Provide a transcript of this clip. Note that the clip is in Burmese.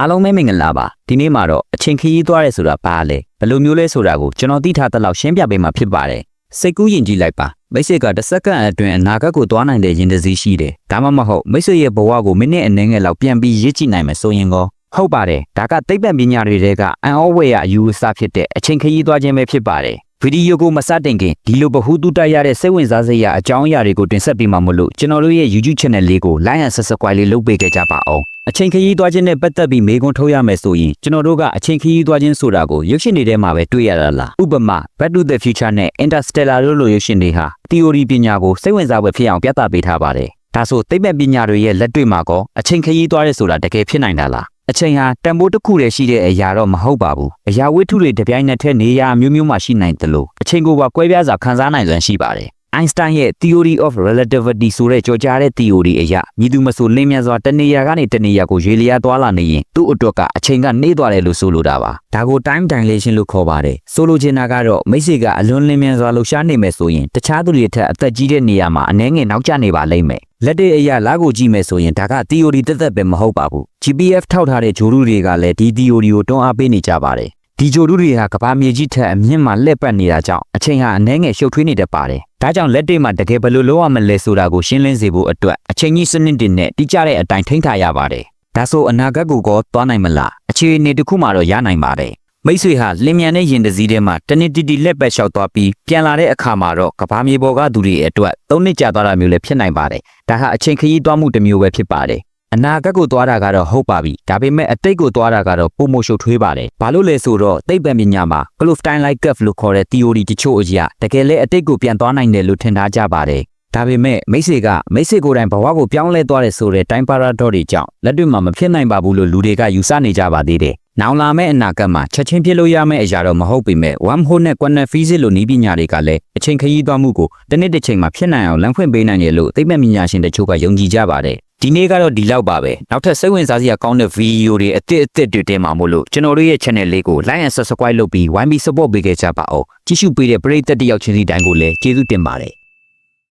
အားလုံးပဲမင်္ဂလာပါဒီနေ့မှာတော့အချိန်ခရီးသွားရဲဆိုတာဘာလဲဘယ်လိုမျိုးလဲဆိုတာကိုကျွန်တော်သိထားတဲ့လောက်ရှင်းပြပေးမှာဖြစ်ပါတယ်စိတ်ကူးယဉ်ကြည့်လိုက်ပါမိတ်ဆွေကတစ်စက္ကန့်အတွင်းအနာဂတ်ကိုသွားနိုင်တဲ့ယဉ်တစည်းရှိတယ်ဒါမှမဟုတ်မိတ်ဆွေရဲ့ဘဝကိုမိနစ်အနည်းငယ်လောက်ပြန်ပြီးရစ်ကြည့်နိုင်မယ်ဆိုရင်ကောဟုတ်ပါတယ်ဒါကသိပ္ပံပညာတွေတဲကအန်အောဝေရအယူအဆဖြစ်တဲ့အချိန်ခရီးသွားခြင်းပဲဖြစ်ပါတယ် ဗီဒီယိုကိုမစတင်ခင်ဒီလိုဗဟုသုတရတဲ့စိတ်ဝင်စားစရာအကြောင်းအရာတွေကိုတင်ဆက်ပေးမှာမလို့ကျွန်တော်တို့ရဲ့ YouTube Channel လေးကို Like and Subscribe လေးလုပ်ပေးကြကြပါအောင်အချိန်ခရီးသွားခြင်းနဲ့ပတ်သက်ပြီးမေးခွန်းထုတ်ရမယ်ဆိုရင်ကျွန်တော်တို့ကအချိန်ခရီးသွားခြင်းဆိုတာကိုရုပ်ရှင်တွေထဲမှာပဲတွေ့ရတာလားဥပမာ Back to the Future နဲ့ Interstellar တို့လိုရုပ်ရှင်တွေဟာ theory ပညာကိုစိတ်ဝင်စားဖွယ်ဖြစ်အောင်ပြသပေးထားပါတယ်ဒါဆိုသိပ္ပံပညာတွေရဲ့လက်တွေ့မှာကောအချိန်ခရီးသွားရဲဆိုတာတကယ်ဖြစ်နိုင်တာလား အချိန်ဟာတန်ဖိုးတစ်ခုတည်းရှိတဲ့အရာတော့မဟုတ်ပါဘူးအရာဝတ္ထုတွေတစ်ပြိုင်နက်တည်းနေရာမျိုးမျိုးမှာရှိနိုင်တယ်လို့အချိန်ကိုပါကွဲပြားစွာခန်းစားနိုင်စွမ်းရှိပါတယ် Einstein ရဲ့ Theory of Relativity ဆိုတဲ့ကြော်ကြားတဲ့ theory အရမြည်သူမဆိုလင်းမြန်စွာတနေရာကနေတနေရာကိုရွေလျားသွားလာနေရင်သူ့အတွက်ကအချိန်ကနှေးသွားတယ်လို့ဆိုလိုတာပါဒါကို time dilation လို့ခေါ်ပါတယ်ဆိုလိုချင်တာကတော့မိတ်ဆွေကအလွန်လင်းမြန်စွာလှုပ်ရှားနေမယ်ဆိုရင်တခြားသူတွေထက်အသက်ကြီးတဲ့နေရာမှာအနည်းငယ်နောက်ကျနေပါလိမ့်မယ် လက်တွေ့အရာလာကိုကြည့်မယ်ဆိုရင်ဒါက theory တက်တက်ပဲမဟုတ်ပါဘူး GPF ထောက်ထားတဲ့ဂျိုရုတွေကလည်းဒီ theory ကိုတွန်းအားပေးနေကြပါတယ်ဒီဂျိုရုတွေဟာကဘာမြေကြီးထက်အမြင့်မှာလှည့်ပတ်နေတာကြောင့်အချိန်ဟာအနည်းငယ်ရှုပ်ထွေးနေတတ်ပါတယ်။ဒါကြောင့်လက်တွေ့မှာတကယ်ဘယ်လိုလုပ်ရမလဲဆိုတာကိုရှင်းလင်းစေဖို့အတွက်အချိန်ကြီးစနစ်တွေနဲ့တိကျတဲ့အတိုင်းထိန်းထားရပါတယ်။ဒါဆိုအနာဂတ်ကိုကောသွားနိုင်မလား။အခြေအနေတစ်ခုမှတော့ရနိုင်ပါတယ်။ မိတ်ဆွေဟာလင်းမြန်တဲ့ရင်တစည်းထဲမှာတနစ်တီတီလက်ပတ်လျှောက်သွားပြီးပြန်လာတဲ့အခါမှာတော့ကဘာမြေပေါ်ကသူတွေအတွက်သုံးနှစ်ကြာသွားတာမျိုးလည်းဖြစ်နိုင်ပါတယ်။ဒါဟာအချိန်ခရီးသွားမှုတစ်မျိုးပဲဖြစ်ပါတယ်။အနာဂတ်ကိုသွားတာကတော့ဟုတ်ပါပြီဒါပေမဲ့အတိတ်ကိုသွားတာကတော့ပုံမရှုပ်ထွေးပါတယ်ဘာလို့လဲဆိုတော့သိပ္ပံပညာမှာ close time like curve လို့ခေါ်တဲ့ theory တချို့အရာတကယ်လဲအတိတ်ကိုပြန်သွားနိုင်တယ်လို့ထင်ထားကြပါတယ် ဒါပေမဲ့မိတ်ဆွေကမိတ်ဆွေကိုယ်တိုင်ဘဝကိုပြောင်းလဲသွားတယ်ဆိုတဲ့ time paradox တွေကြောင့်လက်တွေ့မှာမဖြစ်နိုင်ပါဘူးလို့လူတွေကယူဆနေကြပါသေးတယ်။နောင်လာမယ့်အနာဂတ်မှာချက်ချင်းဖြစ်လို့ရမယ့်အရာတော့မဟုတ်ပေမဲ့ worm hole နဲ့ quantum physics လိုနည်းပညာတွေကလည်းအချိန်ခရီးသွားမှုကိုတစ်နေ့တစ်ချိန်မှာဖြစ်နိုင်အောင်လမ်းဖွင့်ပေးနိုင်တယ်လို့သိပ္ပံပညာရှင်တချို့ကယုံကြည်ကြပါတယ်။ဒီနေ့ကတော့ဒီလောက်ပါပဲနောက်ထပ်စိတ်ဝင်စားစရာကောင်းတဲ့ဗီဒီယိုတွေအသစ်အသစ်တွေတင်မှာမို့လို့ကျွန်တော်တို့ရဲ့ channel လေးကို like and subscribe လုပ်ပြီး YB support ပေးခဲ့ကြပါအောင်ကြည့်ရှုပေးတဲ့ပရိသတ်တယောက်ချင်းစီတိုင်းကိုလည်းကျေးဇူးတင်ပါတယ်